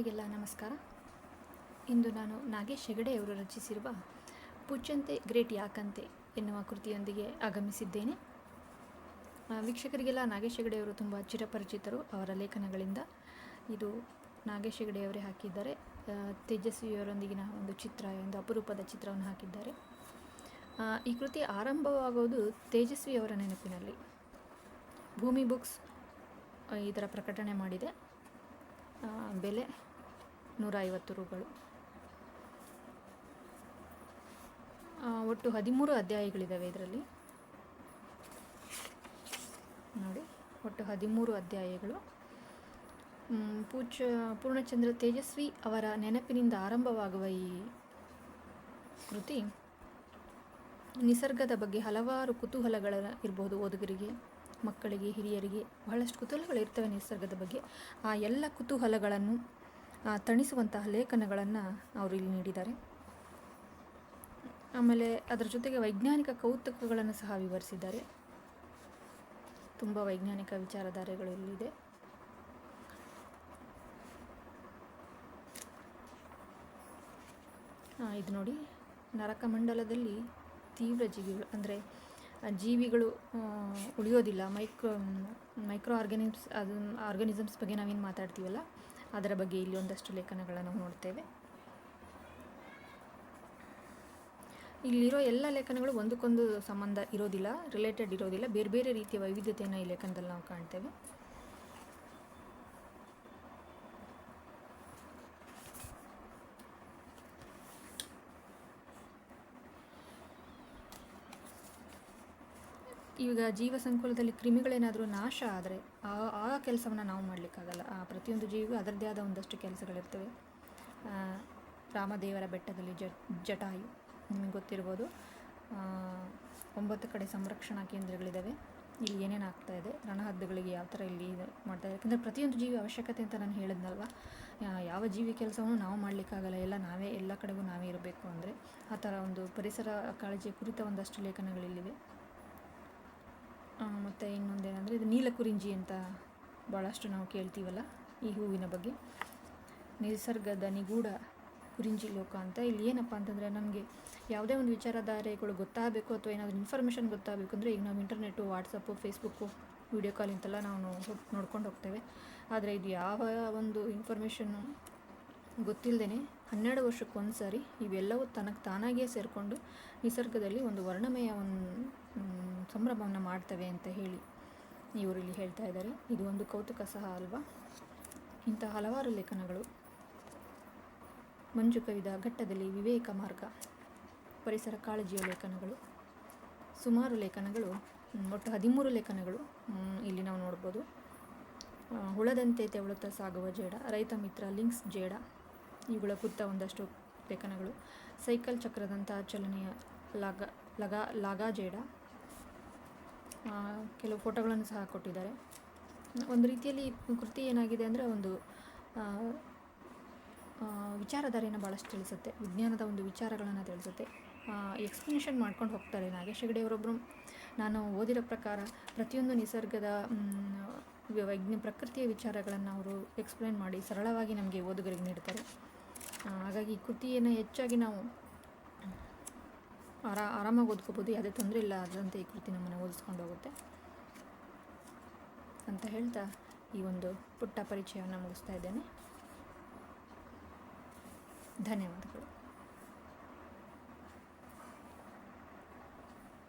ಎಲ್ಲರಿಗೆಲ್ಲ ನಮಸ್ಕಾರ. ಇಂದು ನಾನು ನಾಗೇಶ್ ಹೆಗಡೆಯವರು ರಚಿಸಿರುವ ಪುಚ್ಚಂತೆ ಗ್ರೇಟ್ ಯಾಕಂತೆ ಎನ್ನುವ ಕೃತಿಯೊಂದಿಗೆ ಆಗಮಿಸಿದ್ದೇನೆ. ವೀಕ್ಷಕರಿಗೆಲ್ಲ ನಾಗೇಶ್ ಹೆಗಡೆಯವರು ತುಂಬ ಚಿರಪರಿಚಿತರು ಅವರ ಲೇಖನಗಳಿಂದ. ಇದು ನಾಗೇಶ್ ಹೆಗಡೆಯವರೇ ಹಾಕಿದ್ದಾರೆ. ತೇಜಸ್ವಿಯವರೊಂದಿಗಿನ ಒಂದು ಚಿತ್ರ, ಒಂದು ಅಪರೂಪದ ಚಿತ್ರವನ್ನು ಹಾಕಿದ್ದಾರೆ. ಈ ಕೃತಿ ಆರಂಭವಾಗುವುದು ತೇಜಸ್ವಿಯವರ ನೆನಪಿನಲ್ಲಿ. ಭೂಮಿ ಬುಕ್ಸ್ ಇದರ ಪ್ರಕಟಣೆ ಮಾಡಿದೆ. ಬೆಲೆ ನೂರ ಐವತ್ತು ರೂಗಳು ಒಟ್ಟು ಹದಿಮೂರು ಅಧ್ಯಾಯಗಳಿದ್ದಾವೆ ಇದರಲ್ಲಿ. ನೋಡಿ, ಒಟ್ಟು ಹದಿಮೂರು ಅಧ್ಯಾಯಗಳು. ಪೂಜ, ಪೂರ್ಣಚಂದ್ರ ತೇಜಸ್ವಿ ಅವರ ನೆನಪಿನಿಂದ ಆರಂಭವಾಗುವ ಈ ಕೃತಿ ನಿಸರ್ಗದ ಬಗ್ಗೆ ಹಲವಾರು ಕುತೂಹಲಗಳ ಇರ್ಬೋದು ಓದುಗರಿಗೆ, ಮಕ್ಕಳಿಗೆ, ಹಿರಿಯರಿಗೆ. ಬಹಳಷ್ಟು ಕುತೂಹಲಗಳು ಇರ್ತವೆ ನಿಸರ್ಗದ ಬಗ್ಗೆ. ಆ ಎಲ್ಲ ಕುತೂಹಲಗಳನ್ನು ತಣಿಸುವಂತಹ ಲೇಖನಗಳನ್ನು ಅವರು ಇಲ್ಲಿ ನೀಡಿದ್ದಾರೆ. ಆಮೇಲೆ ಅದರ ಜೊತೆಗೆ ವೈಜ್ಞಾನಿಕ ಕೌತುಕಗಳನ್ನು ಸಹ ವಿವರಿಸಿದ್ದಾರೆ. ತುಂಬ ವೈಜ್ಞಾನಿಕ ವಿಚಾರಧಾರೆಗಳು ಇಲ್ಲಿದೆ ಇದು. ನೋಡಿ, ನರಕಮಂಡಲದಲ್ಲಿ ತೀವ್ರ ಜೀವಿಗಳು, ಅಂದರೆ ಜೀವಿಗಳು ಉಳಿಯೋದಿಲ್ಲ. ಮೈಕ್ರೋ ಮೈಕ್ರೋ ಆರ್ಗನಿಮ್ಸ್, ಅದು, ಆರ್ಗನಿಸಮ್ಸ್ ಬಗ್ಗೆ ನಾವೇನು ಮಾತಾಡ್ತೀವಲ್ಲ ಅದರ ಬಗ್ಗೆ ಇಲ್ಲಿ ಒಂದಷ್ಟು ಲೇಖನಗಳನ್ನು ನೋಡ್ತೇವೆ. ಇಲ್ಲಿರೋ ಎಲ್ಲ ಲೇಖನಗಳು ಒಂದಕ್ಕೊಂದು ಸಂಬಂಧ ಇರೋದಿಲ್ಲ ರಿಲೇಟೆಡ್ ಇರೋದಿಲ್ಲ. ಬೇರೆ ಬೇರೆ ರೀತಿಯ ವೈವಿಧ್ಯತೆಯನ್ನು ಈ ಲೇಖನದಲ್ಲಿ ನಾವು ಕಾಣ್ತೇವೆ. ಈಗ ಜೀವ ಸಂಕುಲದಲ್ಲಿ ಕ್ರಿಮಿಗಳೇನಾದರೂ ನಾಶ ಆದರೆ ಆ ಆ ಕೆಲಸವನ್ನು ನಾವು ಮಾಡಲಿಕ್ಕಾಗಲ್ಲ. ಆ ಪ್ರತಿಯೊಂದು ಜೀವಿಗೂ ಅದರದ್ದೇ ಆದ ಒಂದಷ್ಟು ಕೆಲಸಗಳಿರ್ತವೆ. ರಾಮದೇವರ ಬೆಟ್ಟದಲ್ಲಿ ಜ, ಜಟಾಯು, ನಿಮಗೆ ಗೊತ್ತಿರ್ಬೋದು. ಒಂಬತ್ತು ಕಡೆ ಸಂರಕ್ಷಣಾ ಕೇಂದ್ರಗಳಿದ್ದಾವೆ ಇಲ್ಲಿ ಏನೇನು ಆಗ್ತಾ ಇದೆ? ರಣಹದ್ದುಗಳಿಗೆ ಯಾವ ಥರ ಇಲ್ಲಿ ಮಾಡ್ತಾ ಇದೆ? ಯಾಕಂದರೆ ಪ್ರತಿಯೊಂದು ಜೀವಿ ಅವಶ್ಯಕತೆ ಅಂತ ನಾನು ಹೇಳಿದ್ನಲ್ವ? ಯಾವ ಜೀವಿ ಕೆಲಸವನ್ನು ನಾವು ಮಾಡಲಿಕ್ಕಾಗಲ್ಲ. ಎಲ್ಲ ನಾವೇ, ಎಲ್ಲ ಕಡೆಗೂ ನಾವೇ ಇರಬೇಕು ಅಂದರೆ ಆ ಥರ ಒಂದು ಪರಿಸರ ಕಾಳಜಿಯ ಕುರಿತ ಒಂದಷ್ಟು ಲೇಖನಗಳಿಲ್ಲಿವೆ. ಮತ್ತು ಇನ್ನೊಂದೇನಂದರೆ ಇದು ನೀಲಕುರಿಂಜಿ ಅಂತ ಭಾಳಷ್ಟು ನಾವು ಕೇಳ್ತೀವಲ್ಲ ಈ ಹೂವಿನ ಬಗ್ಗೆ. ನಿಸರ್ಗದ ನಿಗೂಢ ಕುರಿಂಜಿ ಲೋಕ ಅಂತ. ಇಲ್ಲಿ ಏನಪ್ಪ ಅಂತಂದರೆ ನಮಗೆ ಯಾವುದೇ ಒಂದು ವಿಚಾರಧಾರೆಗಳು ಗೊತ್ತಾಗಬೇಕು ಅಥವಾ ಏನಾದರೂ ಇನ್ಫಾರ್ಮೇಷನ್ ಗೊತ್ತಾಗಬೇಕು ಅಂದರೆ ಈಗ ನಾವು internet WhatsApp Facebook video call ಇಂತೆಲ್ಲ ನಾವು ನೋಡ್ಕೊಂಡು ಹೋಗ್ತೇವೆ. ಆದರೆ ಇದು ಯಾವ ಒಂದು ಇನ್ಫಾರ್ಮೇಷನ್ನು ಗೊತ್ತಿಲ್ಲದೇ ಹನ್ನೆರಡು ವರ್ಷಕ್ಕೊಂದು ಸಾರಿ ಇವೆಲ್ಲವೂ ತನಗೆ ತಾನಾಗಿಯೇ ಸೇರಿಕೊಂಡು ನಿಸರ್ಗದಲ್ಲಿ ಒಂದು ವರ್ಣಮಯ ಒಂದು ಸಂಭ್ರಮವನ್ನು ಮಾಡ್ತವೆ ಅಂತ ಹೇಳಿ ಇವರು ಇಲ್ಲಿ ಹೇಳ್ತಾ ಇದ್ದಾರೆ. ಇದು ಒಂದು ಕೌತುಕ ಸಹ ಅಲ್ವಾ? ಇಂಥ ಹಲವಾರು ಲೇಖನಗಳು. ಮಂಜು ಕವಿದ ಘಟ್ಟದಲ್ಲಿ ವಿವೇಕ ಮಾರ್ಗ, ಪರಿಸರ ಕಾಳಜಿಯ ಲೇಖನಗಳು. ಸುಮಾರು ಲೇಖನಗಳು ಒಟ್ಟು ಹದಿಮೂರು ಲೇಖನಗಳು ಇಲ್ಲಿ ನಾವು ನೋಡ್ಬೋದು. ಹುಳದಂತೆ ತೆವಳುತ್ತಾ ಸಾಗುವ ಜೇಡ, ರೈತ ಮಿತ್ರ ಲಿಂಕ್ಸ್ ಜೇಡ ಇವುಗಳ ಕುರಿತ ಒಂದಷ್ಟು ಲೇಖನಗಳು. ಸೈಕಲ್ ಚಕ್ರದಂಥ ಚಲನೆಯ ಲಗ ಲಗ, ಲಗಾಜೇಡ. ಕೆಲವು ಫೋಟೋಗಳನ್ನು ಸಹ ಕೊಟ್ಟಿದ್ದಾರೆ. ಒಂದು ರೀತಿಯಲ್ಲಿ ಕೃತಿ ಏನಾಗಿದೆ ಅಂದರೆ ಒಂದು ವಿಚಾರಧಾರೆಯನ್ನು ಭಾಳಷ್ಟು ತಿಳಿಸುತ್ತೆ. ವಿಜ್ಞಾನದ ಒಂದು ವಿಚಾರಗಳನ್ನು ತಿಳಿಸುತ್ತೆ. ಎಕ್ಸ್ಪ್ಲನೇಷನ್ ಮಾಡ್ಕೊಂಡು ಹೋಗ್ತಾರೆ. ನಾಗೇಶ್ ಹೆಗಡೆ ಅವರೊಬ್ಬರು ನಾನು ಓದಿರೋ ಪ್ರಕಾರ ಪ್ರತಿಯೊಂದು ನಿಸರ್ಗದ ವೈಜ್ಞ ಪ್ರಕೃತಿಯ ವಿಚಾರಗಳನ್ನು ಅವರು ಎಕ್ಸ್ಪ್ಲೇನ್ ಮಾಡಿ ಸರಳವಾಗಿ ನಮಗೆ ಓದುಗರಿಗೆ ನೀಡ್ತಾರೆ. ಹಾಗಾಗಿ ಕೃತಿಯನ್ನು ಹೆಚ್ಚಾಗಿ ನಾವು ಆರಾ ಆರಾಮಾಗಿ ಓದ್ಕೋಬೋದು. ಯಾವುದೇ ತೊಂದರೆ ಇಲ್ಲ ಅದರಂತೆ ಈ ಕೃತಿ ನಮ್ಮನ್ನು ಓದಿಸ್ಕೊಂಡು ಹೋಗುತ್ತೆ. ಅಂತ ಹೇಳ್ತಾ ಈ ಒಂದು ಪುಟ್ಟ ಪರಿಚಯವನ್ನು ಮುಗಿಸ್ತಾ ಇದ್ದೇನೆ. ಧನ್ಯವಾದಗಳು.